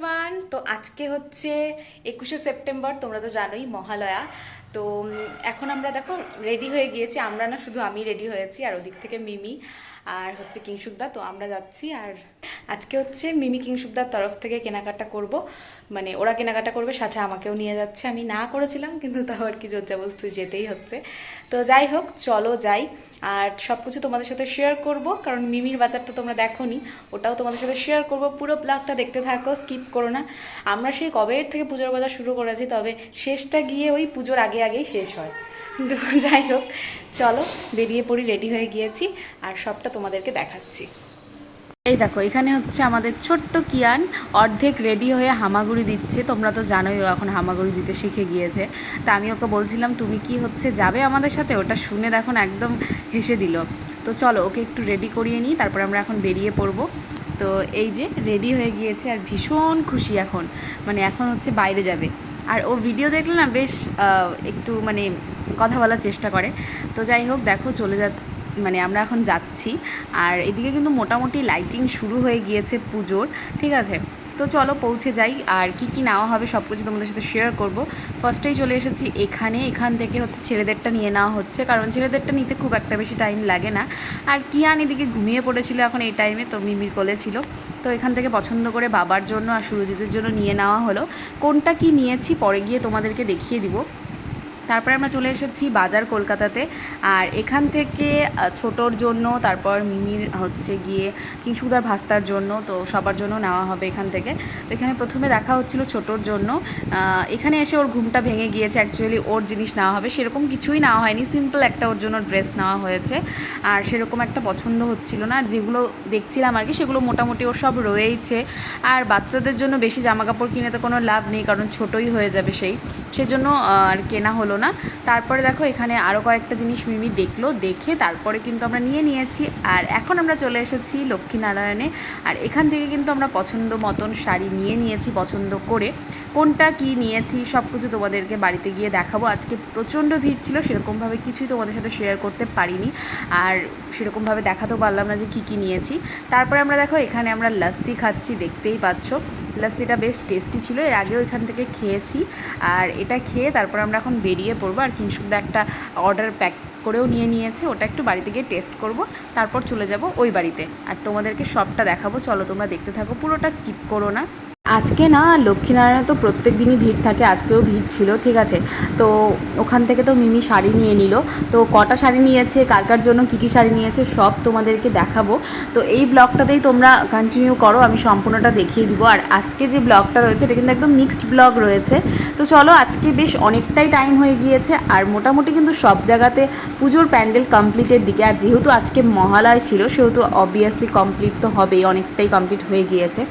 Everyone তো আজকে হচ্ছে একুশে সেপ্টেম্বর তোমরা তো জানোই মহালয়া। তো এখন আমরা দেখো রেডি হয়ে গিয়েছি। আমরা না শুধু আমি রেডি হয়েছি, আর ওদিক থেকে মিমি আর হচ্ছে কিংসুকদা তো আমরা যাচ্ছি, আর আজকে হচ্ছে মিমি কিংসুকদার তরফ থেকে কেনাকাটা করব। মানে ওরা কেনাকাটা করবে, সাথে আমাকেও নিয়ে যাচ্ছে। আমি না করেছিলাম, কিন্তু তাও আর কি জোরজাবস্তি যেতেই হচ্ছে। তো যাই হোক, চলো যাই। আর সব কিছু তোমাদের সাথে শেয়ার করব, কারণ মিমির বাজারটা তোমরা দেখোনি। ওটাও তোমাদের সাথে শেয়ার করব। পুরো ব্লগটা দেখতে থাকো স্কিপ করো না। আমরা সেই কবের থেকে পুজোর বাজার শুরু করেছি, তবে শেষটা গিয়ে ওই পুজোর আগে আগেই শেষ হয়। তো যাই হোক, চলো বেরিয়ে পড়ি রেডি হয়ে গিয়েছি আর সবটা তোমাদেরকে দেখাচ্ছি। এই দেখো, এখানে হচ্ছে আমাদের ছোট্ট কিয়ান অর্ধেক রেডি হয়ে হামাগুড়ি দিচ্ছে। তোমরা তো জানোই ও এখন হামাগুড়ি দিতে শিখে গিয়েছে। তা আমি ওকে বলছিলাম, তুমি কি হচ্ছে যাবে আমাদের সাথে? ওটা শুনে দেখুন একদম হেসে দিল। তো চলো, ওকে একটু রেডি করিয়ে নিই, তারপর আমরা এখন বেরিয়ে পড়ব। তো এই যে রেডি হয়ে গিয়েছে আর ভীষণ খুশি এখন। মানে এখন হচ্ছে বাইরে যাবে। আর ও ভিডিও দেখলে না বেশ একটু মানে কথা বলার চেষ্টা করে। তো যাই হোক, দেখো চলে যা মানে আমরা এখন যাচ্ছি। আর এদিকে কিন্তু মোটামুটি লাইটিং শুরু হয়ে গিয়েছে পুজোর, ঠিক আছে? তো চলো পৌঁছে যাই। আর কি কি নেওয়া হবে সব কিছু তোমাদের সাথে শেয়ার করব। ফার্স্টেই চলে এসেছি এখানে। এখান থেকে হচ্ছে ছেলেদেরটা নিয়ে নেওয়া হচ্ছে। কারণ ছেলেদেরটা নিতে খুব একটা বেশি টাইম লাগে না। আর কিয়ান এদিকে ঘুমিয়ে পড়েছিল এখন এই টাইমে তো মিমির কোলে ছিল। তো এখান থেকে পছন্দ করে বাবার জন্য আর সুরজিতের জন্য নিয়ে নেওয়া হলো। কোনটা কি নিয়েছি পরে গিয়ে তোমাদেরকে দেখিয়ে দিব। তারপরে আমরা চলে এসেছি বাজার কলকাতাতে। আর এখান থেকে ছোটোর জন্য, তারপর মিমির হচ্ছে গিয়ে কিংসুদার ভাস্তার জন্য, তো সবার জন্য নেওয়া হবে এখান থেকে। তো এখানে প্রথমে দেখা হচ্ছিল ছোটোর জন্য। এখানে এসে ওর ঘুমটা ভেঙে গিয়েছে অ্যাকচুয়ালি ওর জিনিস নেওয়া হবে। সেরকম কিছুই নেওয়া হয়নি সিম্পল একটা ওর জন্য ড্রেস নেওয়া হয়েছে। আর সেরকম একটা পছন্দ হচ্ছিল না। যেগুলো দেখছিলাম আর কি, সেগুলো মোটামুটি ওর সব রয়েইছে। আর বাচ্চাদের জন্য বেশি জামা কাপড় কিনে তো কোনো লাভ নেই, কারণ ছোটোই হয়ে যাবে সেই। সেজন্য আর কেনা হলো না। তারপরে দেখো এখানে আরও কয়েকটা জিনিস মিমি দেখল, দেখে তারপরে কিন্তু আমরা নিয়ে নিয়েছি। আর এখন আমরা চলে এসেছি লক্ষ্মীনারায়ণে। আর এখান থেকে কিন্তু আমরা পছন্দ মতন শাড়ি নিয়ে নিয়েছি, পছন্দ করে। কোনটা কি নিয়েছি সব কিছু তোমাদেরকে বাড়িতে গিয়ে দেখাবো। আজকে প্রচণ্ড ভিড় ছিল, সেরকমভাবে কিছুই তোমাদের সাথে শেয়ার করতে পারিনি। আর সেরকমভাবে দেখাতেও পারলাম না যে কী কী নিয়েছি। তারপরে আমরা দেখো, এখানে আমরা লাস্সি খাচ্ছি, দেখতেই পাচ্ছ। লাস্সিটা বেশ টেস্টি ছিল, এর আগেও এখান থেকে খেয়েছি। আর এটা খেয়ে তারপর আমরা এখন বেরিয়ে পড়ব। আর কিংসুকদা একটা অর্ডার প্যাক করেও নিয়ে নিয়েছে, ওটা একটু বাড়িতে গিয়ে টেস্ট করব। তারপর চলে যাব ওই বাড়িতে। আর তোমাদেরকে সবটা দেখাবো। চলো তোমরা দেখতে থাকো, পুরোটা স্কিপ করো না। আজকে না লক্ষ্মীনারায়ণে তো প্রত্যেক দিনই ভিড় থাকে, আজকেও ভিড় ছিল, ঠিক আছে? তো ওখান থেকে তো মিমি শাড়ি নিয়ে নিল। তো কটা শাড়ি নিয়েছে, কার কার জন্য কী কী শাড়ি নিয়েছে, সব তোমাদেরকে দেখাবো। তো এই ব্লগটাতেই তোমরা কন্টিনিউ করো, আমি সম্পূর্ণটা দেখিয়ে দিব। আর আজকে যে ব্লগটা রয়েছে, এটা কিন্তু একদম মিক্সড ব্লগ রয়েছে। তো চলো, আজকে বেশ অনেকটাই টাইম হয়ে গিয়েছে, আর মোটামুটি কিন্তু সব জায়গাতে পুজোর প্যান্ডেল কমপ্লিটের দিকে। আর যেহেতু আজকে মহালয় ছিল, সেহেতু অবভিয়াসলি কমপ্লিট তো হবেই, অনেকটাই কমপ্লিট হয়ে গিয়েছে।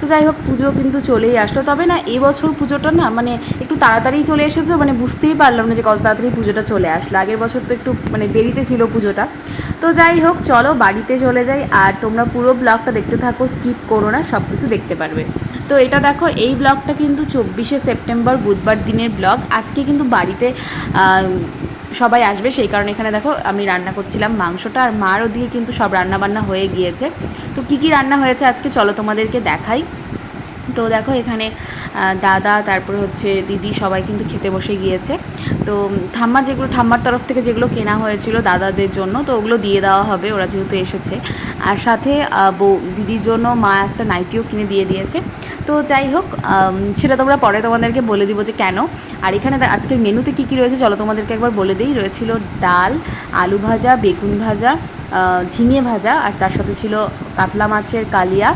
তো যাই হোক, পুজো কিন্তু চলেই আসলো। তবে না, এবছর পুজোটা না মানে একটু তাড়াতাড়ি চলে এসেছে মানে বুঝতেই পারলাম না যে কত তাড়াতাড়ি পুজোটা চলে আসলো। আগের বছর তো একটু মানে দেরিতে ছিল পুজোটা। তো যাই হোক, চলো বাড়িতে চলে যাই। আর তোমরা পুরো ব্লগটা দেখতে থাকো, স্কিপ করো না সব কিছু দেখতে পারবে। তো এটা দেখো, এই ব্লগটা কিন্তু চব্বিশে সেপ্টেম্বর, বুধবার দিনের ব্লগ। আজকে কিন্তু বাড়িতে সবাই আসবে, সেই কারণে এখানে দেখো, আমি রান্না করছিলাম মাংসটা, আর মার ওদিকে কিন্তু সব রান্না বান্না হয়ে গিয়েছে। তো কী কী রান্না হয়েছে আজকে, চলো তোমাদেরকে দেখাই। তো দেখো, এখানে দাদা, তারপরে হচ্ছে দিদি, সবাই কিন্তু খেতে বসে গিয়েছে। তো ঠাম্মা যেগুলো, ঠাম্মার তরফ থেকে যেগুলো কেনা হয়েছিল দাদাদের জন্য, তো ওগুলো দিয়ে দেওয়া হবে, ওরা যেহেতু এসেছে। আর সাথে বউ, দিদির জন্য মা একটা নাইটিও কিনে দিয়ে দিয়েছে। তো যাই হোক সেটা তোমরা পরে তোমাদেরকে বলে দিব যে কেন। আর এখানে আজকের মেনুতে কী কী রয়েছে চলো তোমাদেরকে একবার বলে দিই। রয়েছিল ডাল, আলু ভাজা, বেগুন ভাজা ঝিঙে ভাজা, আর তার সাথে ছিল কাতলা মাছের কালিয়া,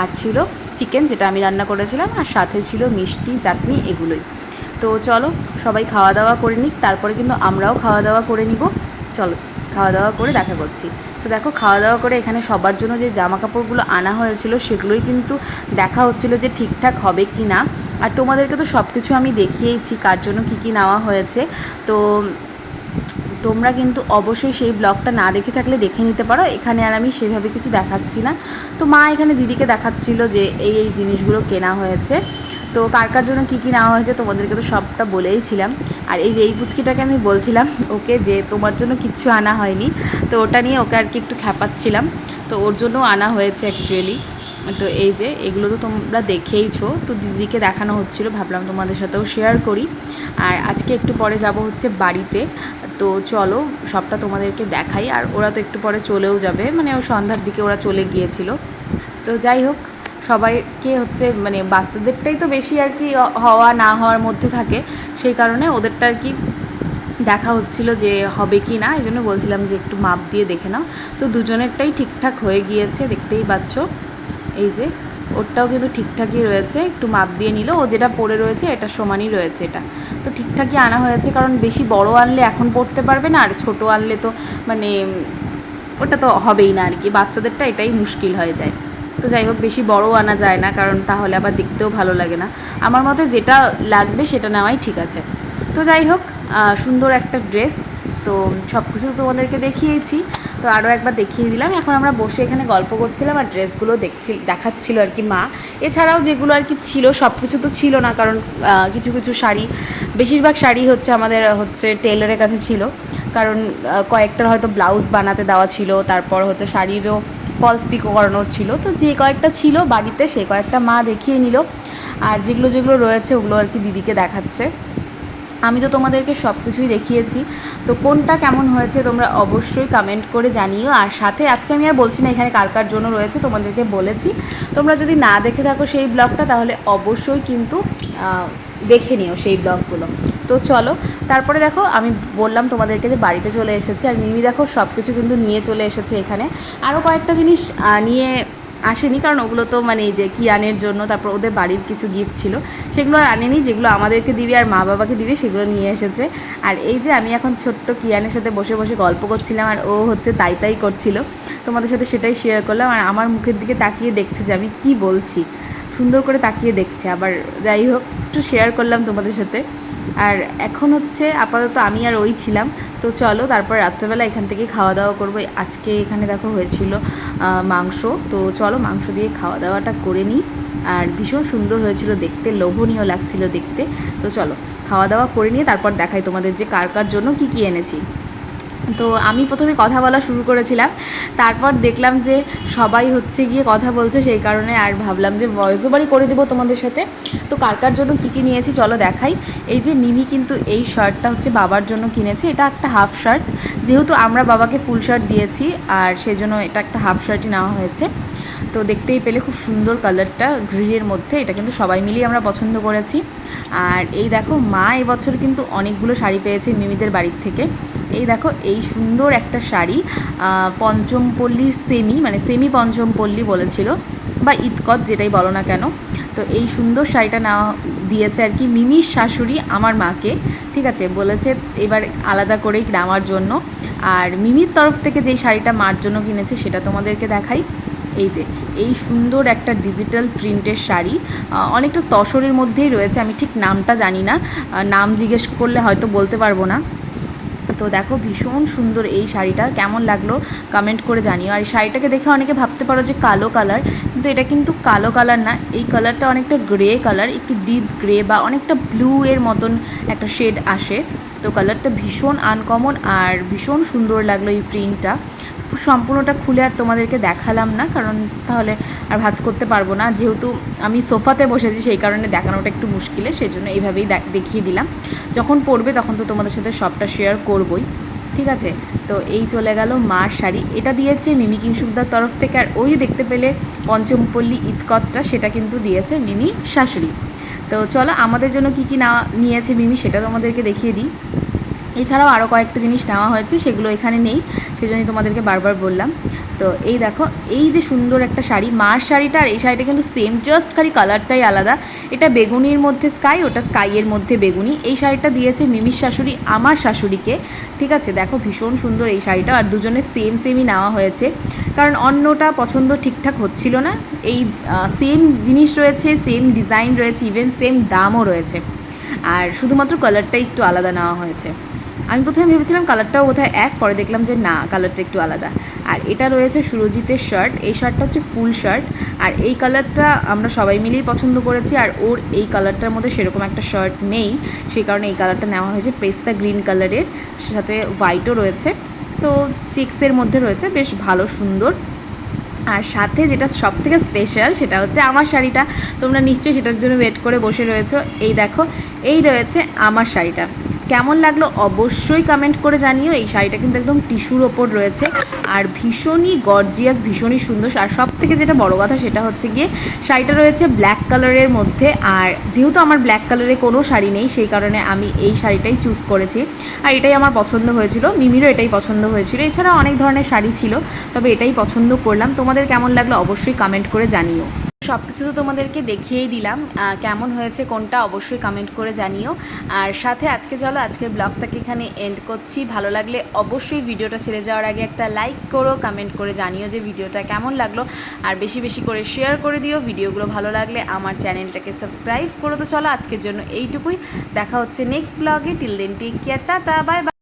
আর ছিল চিকেন, যেটা আমি রান্না করেছিলাম। আর সাথে ছিল মিষ্টি, চাটনি, এগুলোই। তো চলো, সবাই খাওয়া দাওয়া করে নিক, তারপরে কিন্তু আমরাও খাওয়া দাওয়া করে নিব। চলো, খাওয়া দাওয়া করে দেখা করছি। তো দেখো, খাওয়া দাওয়া করে এখানে সবার জন্য যে জামা কাপড়গুলো আনা হয়েছিল, সেগুলোই কিন্তু দেখা হচ্ছিল যে ঠিকঠাক হবে কি না আর তোমাদেরকে তো সব কিছু আমি দেখিয়েইছি, কার জন্য কী কী নেওয়া হয়েছে। তো তোমরা কিন্তু অবশ্যই সেই ব্লগটা না দেখে থাকলে দেখে নিতে পারো। এখানে আর আমি সেভাবে কিছু দেখাচ্ছি না। তো মা এখানে দিদিকে দেখাচ্ছিল যে এই এই জিনিসগুলো কেনা হয়েছে। তো কার কার জন্য কী কী নেওয়া হয়েছে তোমাদেরকে তো সবটা বলেইছিলাম। আর এই যে এই পুচকিটাকে আমি বলছিলাম ওকে যে তোমার জন্য কিচ্ছু আনা হয়নি। তো ওটা নিয়ে ওকে আর কি একটু খ্যাপাচ্ছিলাম। তো ওর জন্য আনা হয়েছে অ্যাকচুয়ালি তো এই যে এগুলো তো তোমরা দেখেইছো। তো দিদিকে দেখানো হচ্ছিল, ভাবলাম তোমাদের সাথেও শেয়ার করি। আর আজকে একটু পরে যাব হচ্ছে বাড়িতে। তো চলো সবটা তোমাদেরকে দেখাই। আর ওরা তো একটু পরে চলেও যাবে। মানে ও সন্ধ্যার দিকে ওরা চলে গিয়েছিল। তো যাই হোক সবাইকে হচ্ছে মানে বাচ্চাদেরটাই তো বেশি আর কি হওয়া না হওয়ার মধ্যে থাকে, সেই কারণে ওদেরটা আর কি দেখা হচ্ছিল যে হবে কি না এই জন্য বলছিলাম যে একটু মাপ দিয়ে দেখে নাও। তো দুজনেরটাই ঠিকঠাক হয়ে গিয়েছে, দেখতেই পাচ্ছ। এই যে, ওরটাও কিন্তু ঠিকঠাকই রয়েছে, একটু মাপ দিয়ে নিল। ও যেটা পড়ে রয়েছে এটা সমানই রয়েছে এটা। তো ঠিকঠাকই আনা হয়েছে, কারণ বেশি বড় আনলে এখন পড়তে পারবে না, আর ছোট আনলে তো মানে ওটা তো হবেই না আর কি। বাচ্চাদেরটা এটাই মুশকিল হয়ে যায়। তো যাই হোক, বেশি বড়ও আনা যায় না, কারণ তাহলে আবার দেখতেও ভালো লাগে না। আমার মতে যেটা লাগবে সেটা নেওয়াই ঠিক আছে। তো যাই হোক সুন্দর একটা ড্রেস, তো সব কিছু তোমাদেরকে দেখিয়েছি। তো আরও একবার দেখিয়ে দিলাম। এখন আমরা বসে এখানে গল্প করছিলাম আর ড্রেসগুলো দেখছি, দেখাচ্ছিল আর কি মা। এছাড়াও যেগুলো আর কি ছিল সব কিছু তো ছিল না, কারণ কিছু কিছু শাড়ি, বেশিরভাগ শাড়ি হচ্ছে আমাদের, হচ্ছে টেলারের কাছে ছিল। কারণ কয়েকটার হয়তো ব্লাউজ বানাতে দেওয়া ছিল, তারপর হচ্ছে শাড়িরও ফলস পিকো করানোর ছিল। তো যে কয়েকটা ছিল বাড়িতে সেই কয়েকটা মা দেখিয়ে নিল। আর যেগুলো যেগুলো রয়েছে, ওগুলো আর কি দিদিকে দেখাচ্ছে। আমি তো তোমাদেরকে সব কিছুই দেখিয়েছি। তো কোনটা কেমন হয়েছে তোমরা অবশ্যই কমেন্ট করে জানিও। আর সাথে আজকে আমি আর বলছি না এখানে কার কার জন্য রয়েছে, তোমাদেরকে বলেছি। তোমরা যদি না দেখে থাকো সেই ব্লগটা, তাহলে অবশ্যই কিন্তু দেখে নিও সেই ব্লগগুলো। তো চলো, তারপরে দেখো আমি বললাম তোমাদেরকে যে বাড়িতে চলে এসেছে আর মিমি দেখো সব কিছু কিন্তু নিয়ে চলে এসেছে এখানে। আরও কয়েকটা জিনিস নিয়ে আসেনি কারণ ওগুলো তো মানে এই যে কিয়ানের জন্য, তারপর ওদের বাড়ির কিছু গিফট ছিল। সেগুলো আর আনেনি, যেগুলো আমাদেরকে দিবে আর মা বাবাকে দিবে, সেগুলো নিয়ে এসেছে। আর এই যে আমি এখন ছোট্ট কিয়ানের সাথে বসে বসে গল্প করছিলাম আর ও হচ্ছে তাই তাই করছিল। তোমাদের সাথে সেটাই শেয়ার করলাম আর আমার মুখের দিকে তাকিয়ে দেখছে যে আমি কী বলছি। সুন্দর করে তাকিয়ে দেখছে, আবার যাই হোক। একটু শেয়ার করলাম তোমাদের সাথে। আর এখন হচ্ছে আপাতত আমি আর ওই ছিলাম। তো চলো তারপর রাত্রেবেলা এখান থেকে খাওয়া দাওয়া করব। আজকে এখানে দেখো হয়েছিল মাংস। তো চলো মাংস দিয়ে খাওয়া দাওয়াটা করে নিই। আর ভীষণ সুন্দর হয়েছিল দেখতে, লোভনীয় লাগছিল দেখতে। তো চলো খাওয়া দাওয়া করে নিয়ে তারপর দেখাই তোমাদের যে কার কার জন্য কি কী এনেছি। তো আমি প্রথমে কথা বলা শুরু করেছিলাম। তারপর দেখলাম যে সবাই হচ্ছে গিয়ে কথা বলছে, সেই কারণে আর ভাবলাম যে ভয়েস ওভারই করে দেবো তোমাদের সাথে। তো কার কার জন্য কী কী নিয়েছি চলো দেখাই। এই যে মিমি কিন্তু এই শার্টটা হচ্ছে বাবার জন্য কিনেছে। এটা একটা হাফ শার্ট যেহেতু আমরা বাবাকে ফুল শার্ট দিয়েছি, আর সেজন্য এটা একটা হাফ শার্টই নেওয়া হয়েছে। তো দেখতেই পেলে খুব সুন্দর কালারটা গ্রিনের মধ্যে। এটা কিন্তু সবাই মিলেই আমরা পছন্দ করেছি। আর এই দেখো, মা এবছর কিন্তু অনেকগুলো শাড়ি পেয়েছে মিমিদের বাড়ির থেকে। এই দেখো, এই সুন্দর একটা শাড়ি পঞ্চমপল্লীর সেমি মানে সেমি পঞ্চমপল্লী বলেছিল, বা ইতকত যেটাই বলো না কেন। তো এই সুন্দর শাড়িটা নেওয়া দিয়েছে আর কি মিমির শাশুড়ি আমার মাকে, ঠিক আছে? বলেছে এবার আলাদা করেই নেওয়ার জন্য। আর মিমির তরফ থেকে যেই শাড়িটা মার জন্য কিনেছে সেটা তোমাদেরকে দেখাই। এই যে, এই সুন্দর একটা ডিজিটাল প্রিন্টের শাড়ি অনেকটা তসরের মধ্যেই রয়েছে, আমি ঠিক নামটা জানি না নাম জিজ্ঞেস করলে হয়তো বলতে পারব না। তো দেখো, ভীষণ সুন্দর এই শাড়িটা, কেমন লাগল কমেন্ট করে জানিও। আর এই শাড়িটাকে দেখে অনেকে ভাবতে পারো যে কালো কালার কিন্তু এটা কিন্তু কালো কালার না, এই কালারটা অনেকটা গ্রে কালার একটু ডিপ গ্রে বা অনেকটা ব্লু এর মতন একটা শেড আসে। তো কালারটা ভীষণ আনকমন আর ভীষণ সুন্দর লাগল এই প্রিন্টটা সম্পূর্ণটা খুলে আর তোমাদেরকে দেখালাম না, কারণ তাহলে আর ভাজ করতে পারব না। যেহেতু আমি সোফাতে বসেছি, সেই কারণে দেখানোটা একটু মুশকিলে সেই জন্য এইভাবেই দেখ- দেখিয়ে দিলাম। যখন পড়বে তখন তো তোমাদের সাথে সবটা শেয়ার করবই, ঠিক আছে? তো এই চলে গেল মার শাড়ি। এটা দিয়েছে মিমি কিংসুকদার তরফ থেকে, আর ওই দেখতে পেলে পঞ্চমপল্লী ইতকতটা সেটা কিন্তু দিয়েছে মিমি শাশুড়ি। তো চলো, আমাদের জন্য কি কি না নিয়েছে মিমি, সেটা তোমাদেরকে দেখিয়ে দিই। এছাড়াও আরও কয়েকটা জিনিস নেওয়া হয়েছে, সেগুলো এখানে নেই, সেজন্যই তোমাদেরকে বারবার বললাম। তো এই দেখো, এই যে সুন্দর একটা শাড়ি, মার শাড়িটা আর এই শাড়িটা কিন্তু সেম জাস্ট খালি কালারটাই আলাদা। এটা বেগুনির মধ্যে স্কাই ওটা স্কাইয়ের মধ্যে বেগুনি। এই শাড়িটা দিয়েছে মিমির শাশুড়ি, আমার শাশুড়িকে। ঠিক আছে, দেখো ভীষণ সুন্দর এই শাড়িটা, আর দুজনের সেম সেমই নেওয়া হয়েছে। কারণ অন্যটা পছন্দ ঠিকঠাক হচ্ছিল না। এই সেম জিনিস রয়েছে সেম ডিজাইন রয়েছে ইভেন সেম দামও রয়েছে। আর শুধুমাত্র কালারটা একটু আলাদা নেওয়া হয়েছে। আমি প্রথমে ভেবেছিলাম কালারটাও বোধহয় এক, পরে দেখলাম যে না কালারটা একটু আলাদা। আর এটা রয়েছে সুরজিতের শার্ট এই শার্টটা হচ্ছে ফুল শার্ট আর এই কালারটা আমরা সবাই মিলেই পছন্দ করেছি, আর ওর এই কালারটার মধ্যে সেরকম একটা শার্ট নেই। সেই কারণে এই কালারটা নেওয়া হয়েছে পেস্তা গ্রিন কালারের, সাথে হোয়াইটও রয়েছে। তো চেক্সের মধ্যে রয়েছে, বেশ ভালো, সুন্দর। আর সাথে যেটা সব থেকে স্পেশাল সেটা হচ্ছে আমার শাড়িটা। তোমরা নিশ্চয়ই সেটার জন্য ওয়েট করে বসে রয়েছো। এই দেখো, এই রয়েছে আমার শাড়িটা। কেমন লাগল অবশ্যই কমেন্ট করে জানিও। এই শাড়িটা কিন্তু একদম টিস্যুর ওপর রয়েছে। আর ভীষণই গর্জিয়াস ভীষণই সুন্দর আর সব থেকে যেটা বড় কথা সেটা হচ্ছে গিয়ে শাড়িটা রয়েছে ব্ল্যাক কালারের মধ্যে। আর যেহেতু আমার ব্ল্যাক কালারে কোনো শাড়ি নেই, সেই কারণে আমি এই শাড়িটাই চুজ করেছি। আর এটাই আমার পছন্দ হয়েছিল। মিমিরও এটাই পছন্দ হয়েছিল। এছাড়া অনেক ধরনের শাড়ি ছিল, তবে এটাই পছন্দ করলাম। তোমাদের কেমন লাগল অবশ্যই কমেন্ট করে জানিও। সব কিছু তো তোমাদেরকে দেখিয়েই দিলাম। কেমন হয়েছে, কোনটা অবশ্যই কমেন্ট করে জানিও। আর সাথে আজকে চলো, আজকের ব্লগটাকে এখানে এন্ড করছি। ভালো লাগলে অবশ্যই ভিডিওটা ছেড়ে যাওয়ার আগে একটা লাইক করো কমেন্ট করে জানিও যে ভিডিওটা কেমন লাগল। আর বেশি বেশি করে শেয়ার করে দিও, ভিডিওগুলো ভালো লাগলে আমার চ্যানেলটাকে সাবস্ক্রাইব করো। তো চলো, আজকের জন্য এইটুকুই। দেখা হচ্ছে নেক্সট ব্লগে till then take care tata bye bye